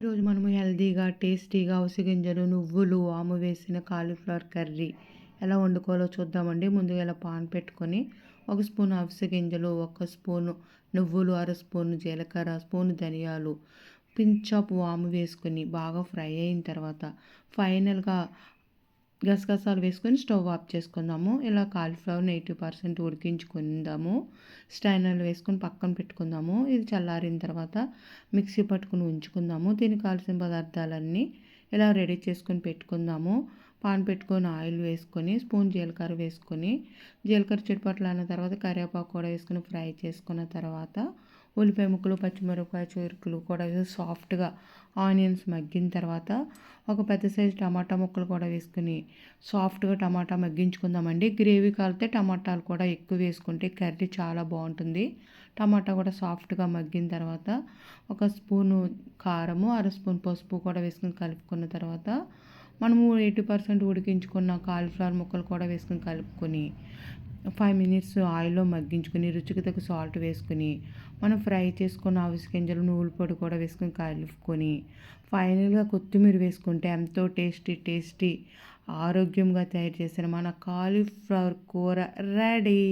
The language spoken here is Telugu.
ఈరోజు మనము హెల్తీగా టేస్టీగా ఉసి గింజలు నువ్వులు ఆము వేసిన కాలీఫ్లవర్ కర్రీ ఎలా వండుకోవాలో చూద్దామండి. ముందుగా ఇలా పాన్ పెట్టుకొని ఒక స్పూన్ అవిసె గింజలు ఒక స్పూను నువ్వులు అర స్పూన్ జీలకర్ర స్పూన్ ధనియాలు పించాప్ వాము వేసుకొని బాగా ఫ్రై అయిన తర్వాత ఫైనల్గా గసగసాలు వేసుకొని స్టవ్ ఆఫ్ చేసుకుందాము. ఇలా కాలీఫ్లవర్ని ఎయిటీ పర్సెంట్ ఉడికించుకుందాము. స్టైనర్లు వేసుకొని పక్కన పెట్టుకుందాము. ఇది చల్లారిన తర్వాత మిక్సీ పట్టుకుని ఉంచుకుందాము. దీనికి కావాల్సిన పదార్థాలన్నీ ఇలా రెడీ చేసుకొని పెట్టుకుందాము. పాన్ పెట్టుకొని ఆయిల్ వేసుకొని స్పూన్ జీలకర్ర వేసుకొని జీలకర్ర చుట్టుపట్లు అన్న తర్వాత కరివేపాకు కూడా వేసుకొని ఫ్రై చేసుకున్న తర్వాత ఉల్లిపాయ ముక్కలు పచ్చిమిరపకాయ చురుకులు కూడా సాఫ్ట్గా ఆనియన్స్ మగ్గిన తర్వాత ఒక పెద్ద సైజు టమాటా ముక్కలు కూడా వేసుకుని సాఫ్ట్గా టమాటా మగ్గించుకుందామండి. గ్రేవీ కాలితే టమాటాలు కూడా ఎక్కువ వేసుకుంటే కర్రీ చాలా బాగుంటుంది. టమాటా కూడా సాఫ్ట్గా మగ్గిన తర్వాత ఒక స్పూను కారము అర స్పూన్ పసుపు కూడా వేసుకుని కలుపుకున్న తర్వాత మనము ఎయిటీ పర్సెంట్ ఉడికించుకున్న కాలీఫ్లవర్ ముక్కలు కూడా వేసుకుని కలుపుకొని ఫైవ్ మినిట్స్ ఆయిల్లో మగ్గించుకొని రుచికి తగ్గ సాల్ట్ వేసుకొని మనం ఫ్రై చేసుకున్న అవిసి గింజలు నువ్వుల పొడి కూడా వేసుకొని కలుపుకొని ఫైనల్గా కొత్తిమీర వేసుకుంటే ఎంతో టేస్టీ టేస్టీ ఆరోగ్యంగా తయారు చేసిన మన కాలీఫ్లవర్ కూర రెడీ.